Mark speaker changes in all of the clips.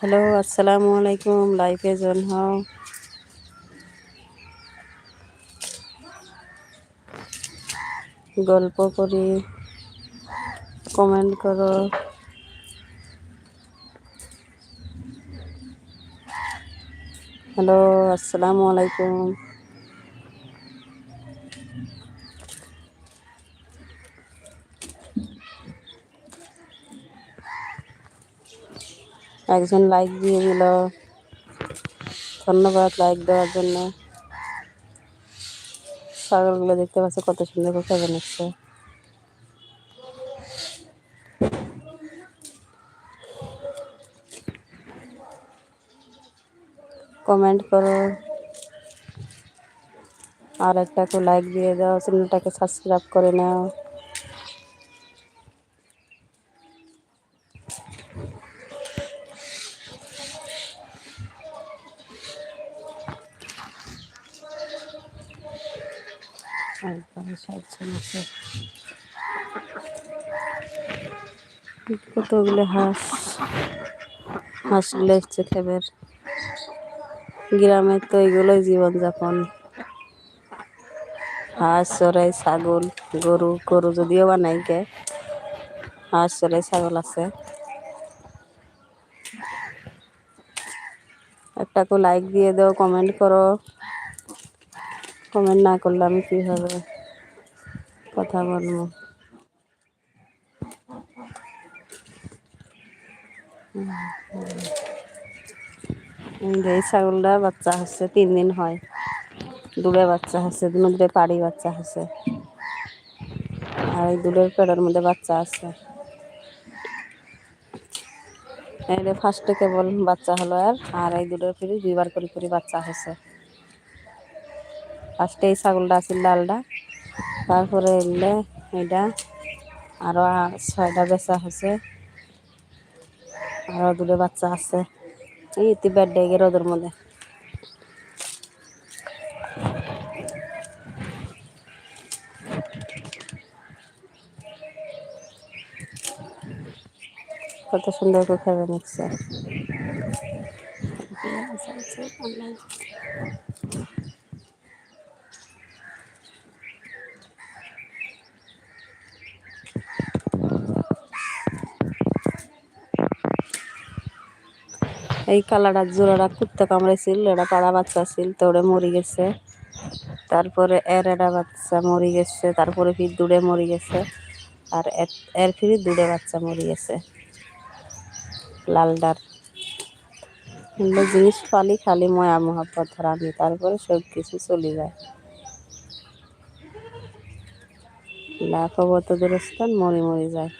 Speaker 1: Hello আসসালামু আলাইকুম লাইফে জন হও গল্প করি কমেন্ট করো হ্যালো আসসালামু আলাইকুম একজন লাইক দিয়ে দিল। ধন্যবাদ লাইক দেওয়ার জন্য। ছাগলগুলো দেখতে পাচ্ছে কত সুন্দর করে বানাচ্ছে কমেন্ট করো। আর একটা তো লাইক দিয়ে দাও চ্যানেলটাকে সাবস্ক্রাইব করে নাও। কতগুলো হাঁস হাঁসগুলো হচ্ছে খেবের গ্রামের তো এগুলোই জীবনযাপন। হাঁস, চড়াই, ছাগল, গরু গরু যদিও বা নাই কে হাঁস, চড়াই, ছাগল আছে। একটা তো লাইক দিয়ে দাও কমেন্ট করো। কমেন্ট না করলে আমি কীভাবে কথা বলব? এই ছাগলটা বাচ্চা হচ্ছে, তিন দিন হয়। দুলে বাচ্চা হচ্ছে দুটো পাড়ি বাচ্চা হচ্ছে। আর এই দুলের পেটের মধ্যে বাচ্চা আছে। এটা ফার্স্টে কেবল বাচ্চা হলো আর আর এই দুটোর ফিরে দুইবার করে করে বাচ্চা হয়েছে ফার্স্টে এই ছাগলটা আছে লালটা, তারপরে এলে এটা আরও ছয়টা বেচা হয়েছে আরও দুটো বাচ্চা আছে। এই বেডে গে রোদের মধ্যে। কত সুন্দর করে খাবে নিচ্ছে। এই কালাটা জোড়াটা কুত্তে কামড়াইছিল এটা পাড়া বাচ্চা ছিল, তো ওটা মরে গেছে। তারপরে এর এটা বাচ্চা মরি গেছে, তারপরে ফির দূরে মরি গেছে, আর এর ফির দূরে বাচ্চা মরি গেছে। লালডার। জিনিস পালি খালি ময়া মহাব্বত ধরানি তারপরে সব কিছু চলে যায়। লাখো বত দূরস্থান, মরে মরে যায়।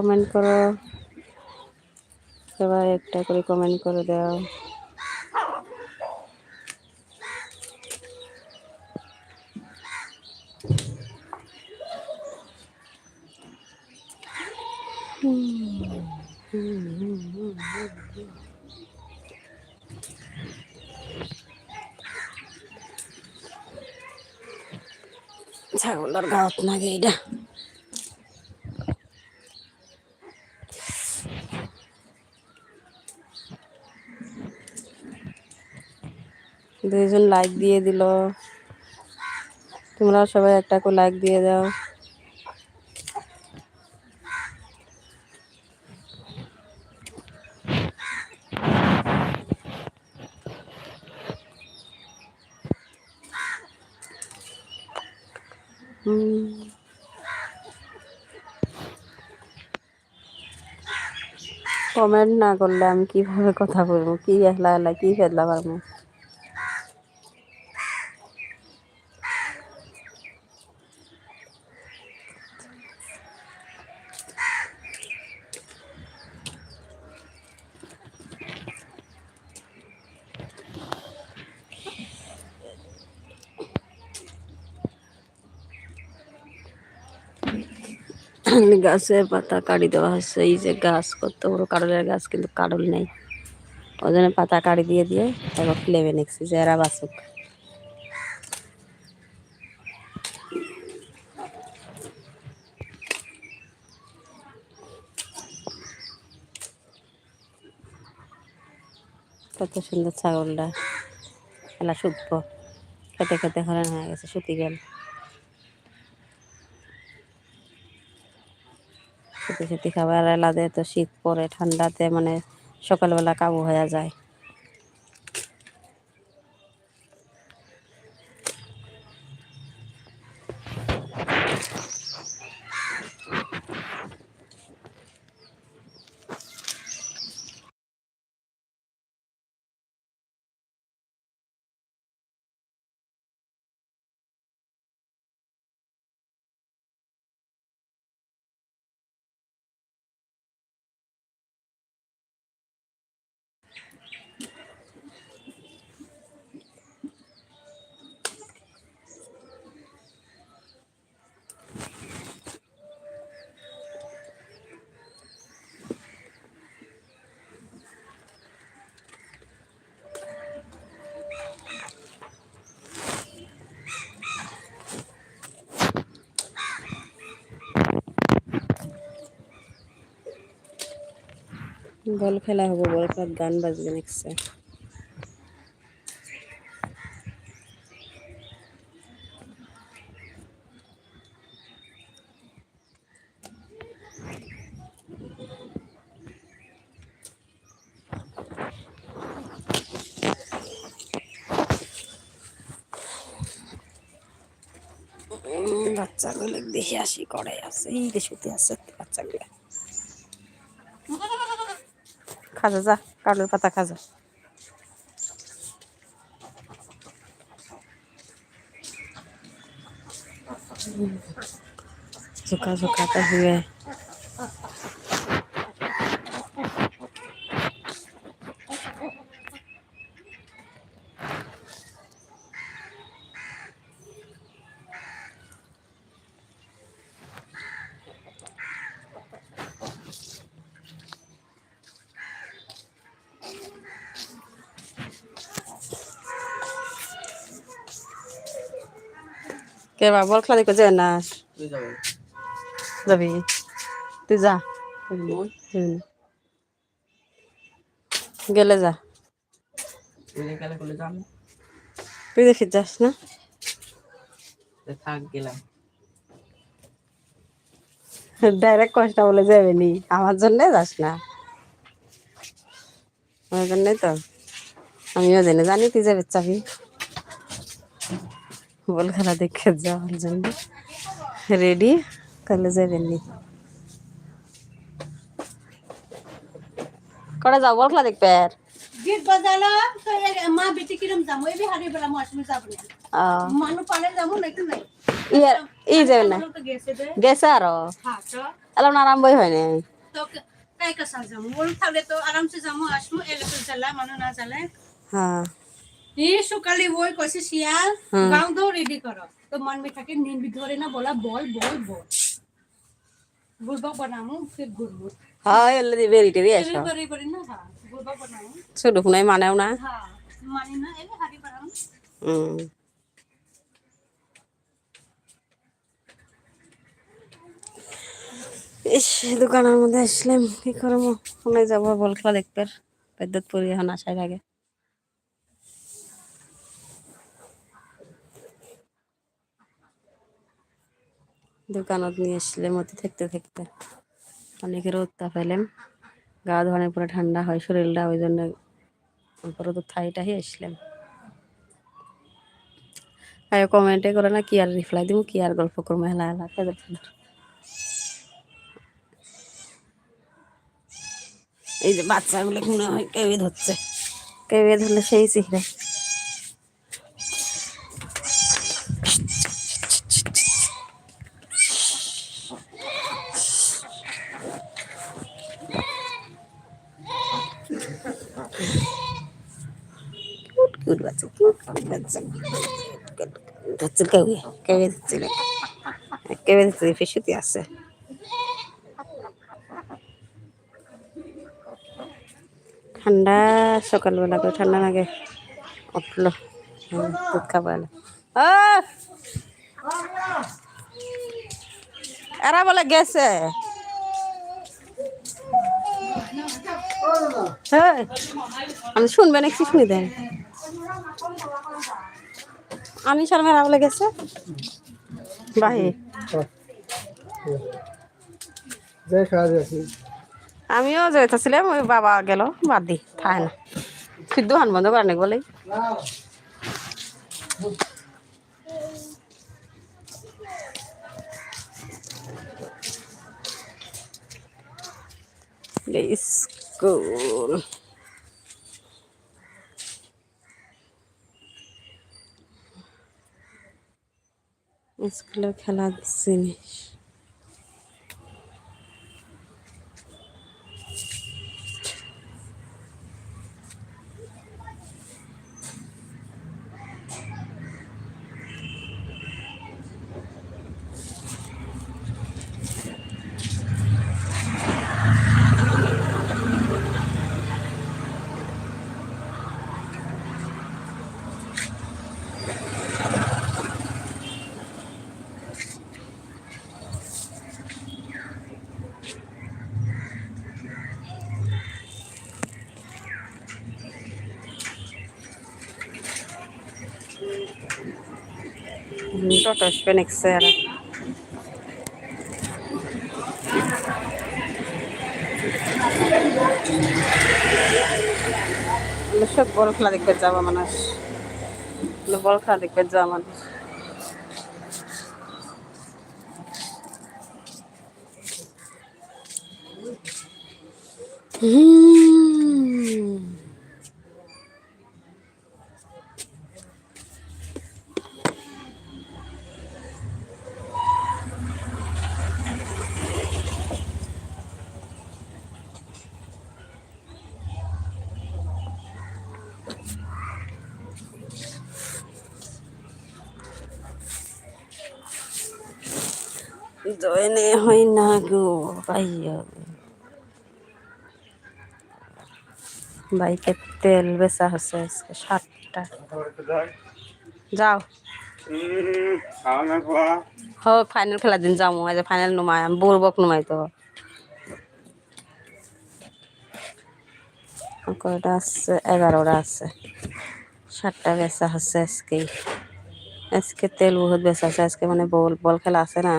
Speaker 1: কমেন্ট করো। সবাই একটা করে কমেন্ট করে দাও। ছাগলের গাঁত নাগে এটা দুইজন লাইক দিয়ে দিল। তোমরা সবাই একটা করে লাইক দিয়ে দাও। কমেন্ট না করলে আমি কীভাবে কথা বলব? কি এলা কি ফেললা পারব? গাছের পাতা কাটি দেওয়া হচ্ছে এই যে গাছ কত বড় কাডলের গাছ, কিন্তু কাডল নেই। ওই জন্য পাতা কাটি দিয়ে দিয়ে তারপর ফ্লেমে নিচ্ছি যে এরা বাঁচুক। কত সুন্দর ছাগলটা। এলা শুকবো। খেতে খেতে হরান হয়ে গেছে শুতি গেল। শুতি খাবার এলাদে তো শীত পরে ঠান্ডাতে মানে সকালবেলা কাবু হয়ে যায়। বল খেলা হব, বল খেলার গান বাজবে নেক্সট বাচ্চাগুলো দেখে আসি করে আছে, এই শুতে আছে, বাচ্চাগুলো। খাজা যা কাউলের পাতা খাজা। ঝুঁকা ঝুঁকাটা হুয়ে কে বা বল খেলা দেখো যে না
Speaker 2: যাবি?
Speaker 1: তুই যা। গেলে যা।
Speaker 2: তুই
Speaker 1: দেখি যাস না।
Speaker 2: থাক গেলাম।
Speaker 1: ডাইরেক্ট কষ্ট বলে যাবে নি। আমার জন্যে যাস না। আমার জন্যই তো। আমিও জানি জানি তুই যাবে চাবি। বল খেলা দেখে যাওয়ার জন্য। রেডি তাহলে যাবেন নি। করে যাও? বল খেলা দেখবে।
Speaker 3: গীত বাজালো মা বেটি কিরম যাব? এই হারি বেলা মাসমি যাব না। মানু পালে যাব নাকি নাই।
Speaker 1: ইয়ে ই যাবে না।
Speaker 3: তো গেছে
Speaker 1: আরও?
Speaker 3: হ্যাঁ তো।
Speaker 1: এলাম আরাম বই হয়
Speaker 3: তো কাই কাসা যাব। বল থাকলে তো আরাম সে যাব আসমু এলে তো জ্বালা মানু না
Speaker 1: হ্যাঁ।
Speaker 3: ই সকালে ওই কইছে শিয়াল। গাঁও দাও রেডি করো। তো মন মে থাকে নীন্দ ধরে না বলা বল বল বল। গুলবা বানামু ফির গুলবো
Speaker 1: হ্যাঁ রিটেরি এসো
Speaker 3: করে করে না
Speaker 1: ইস দোকানের মধ্যে আসলাম কি করব? যাব? বল খেলা দেখবে বিদ্যুৎ পরি এখন আসার আগে। দোকানত নিয়ে আসলাম অতি থাকতে থাকতে। অনেকের উত্তাপ পেলাম। গা ধোয়ানোর পরে ঠান্ডা হয়, শরীরটা ওই জন্য পরে তো থাই টাহি আসলাম আয় কমেন্টে করে না, কি আর রিপ্লাই দিব কি আর গল্প করব হেলা হেলা ফেদর এই যে বাচ্চাগুলো মনে হয় কেউই ধরছে। কেউই ধরলে সেই চিহ্নে আছে ঠান্ডা সকালবেলা তো ঠান্ডা লাগে। উঠল, দুধ খাব এরা বলে গেছে। আমি শুনবেন একটু শুনে দেয় আমি শর্মেরা বলে গেছে। বাহি আমিও যেতেছিলাম ওই বাবা গেল বাদ দি থায় না। তুই দোকান বন্ধ করে বলে? স্কুল। স্কুলে খেলার জিনিস। Totos Phoenixera. সব বড় খেলা দেখতে যাওয়া মানুষ। বড় খেলা দেখতে যাওয়া মানুষ। হুম। জয়নে হয় না গো, ভাইয়া। বাইকের তেল বেচা হচ্ছে আজকে সাতটা। যাও। হোক ফাইনাল খেলার দিন যাব। আজ ফাইনাল নুমাই, আমি বলবক নুমাই তো। কয়টা আছে? এগারোটা আছে। সাতটা বেচা হচ্ছে আজকে আজকে তেল বহুত বেচা আছে আজকে মানে বল বল খেলা আছে না।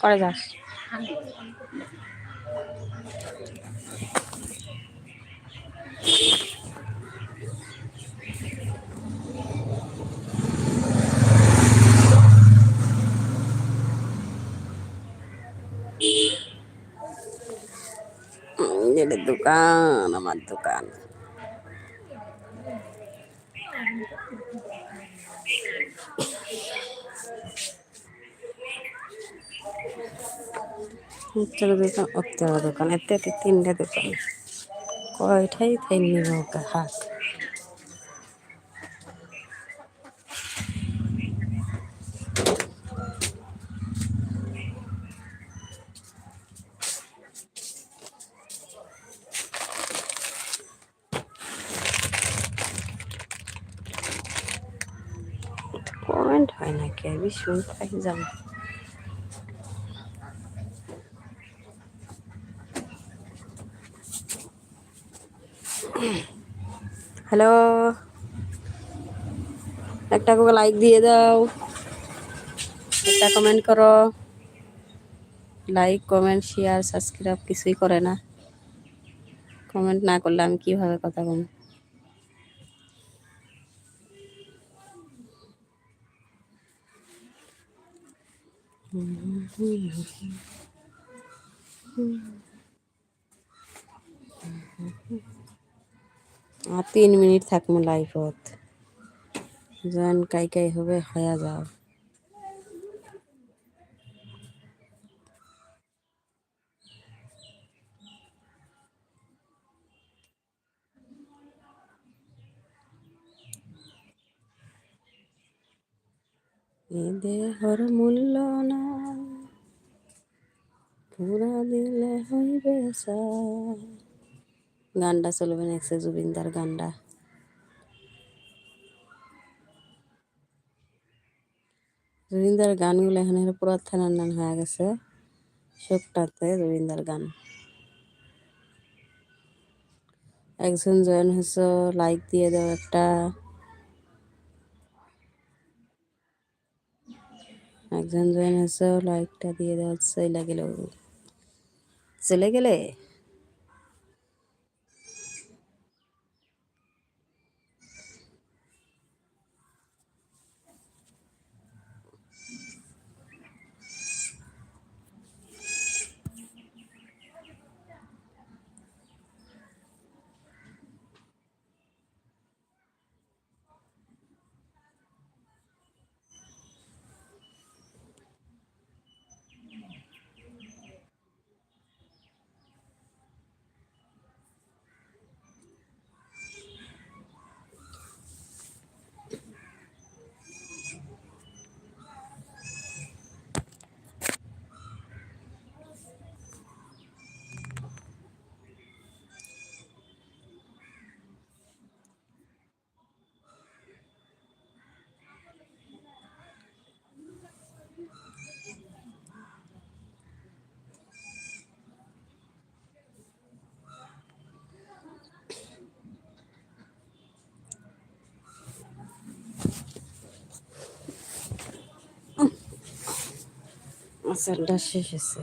Speaker 1: করে যাস উম, এটা দোকান আমার উত্তর দোকান উত্তর দোকান, এতে এতে তিনটে দোকান। কয়টাই তাই নিব হাত। কমেন্ট হয় না কে বিশ মিনিট থাকি যাব হ্যালো একটা করে লাইক দিয়ে দাও। একটা কমেন্ট করো। লাইক কমেন্ট শেয়ার সাবস্ক্রাইব কিছুই করে না। কমেন্ট না করলে আমি কীভাবে কথা বলব? আর তিন মিনিট থাকব লাইফত যেন কাই কাই হবে, হয়ে যাও এ দেহর মূল্য নাই পুরা দিলে হইবে সার। গানটা চলবে নেক্সট জুবিনদার গানটা। জুবিনদার গানগুলো এখানে পুরো থানান হয়ে গেছে সবটাতে জুবিনদার গান। একজন জয়েন হয়েছে লাইক দিয়ে দাও একটা। একজন জয়েন হয়েছে লাইকটা দিয়ে দাও চলে গেল। চলে গেলে? আচারটা শেষ হয়েছে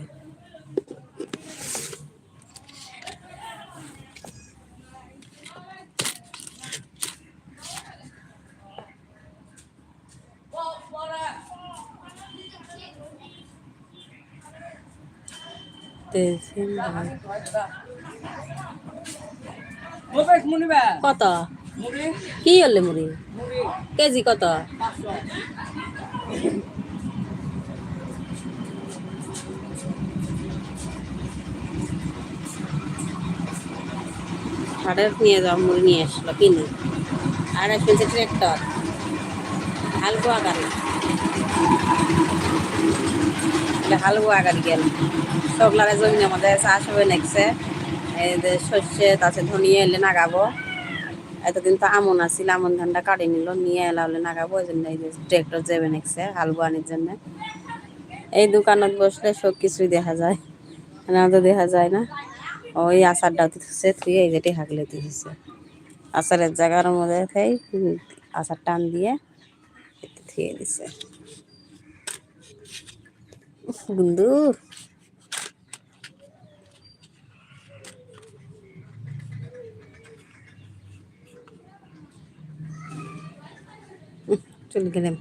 Speaker 1: কত কি হলে মুড়ি কেজি কত?
Speaker 2: পাঁচশো
Speaker 1: নিয়ে যাও, মুড়ি নিয়ে আসলো, কিনে। আর শুনছে ট্রেক্টর হালুয়া গাড়ি। হালুয়া গাড়ি গেল। সবলারে জমি আমাদের চাষ হবে নেকছে। শস্যে তাছে ধনিয়ে এলে নাগাবো। এতদিন তো আমন আছিল, আমন ধানটা কাটি নিল, নিয়ে এলা হলে নাগাবো। ওই জন্য এই যে ট্রেক্টর যাবে নেকছে হাল বোয়ানির জন্য। এই দোকানত বসলে সব কিছুই দেখা যায়। না তো দেখা যায় না। ওই আচারটা দিতেছে তুই এই যেটি হাগলে দিতেছে আচারের জায়গার মধ্যে থেকে আচার টান দিয়ে থুয়ে দিছে। গুন্দু চলে গেলাম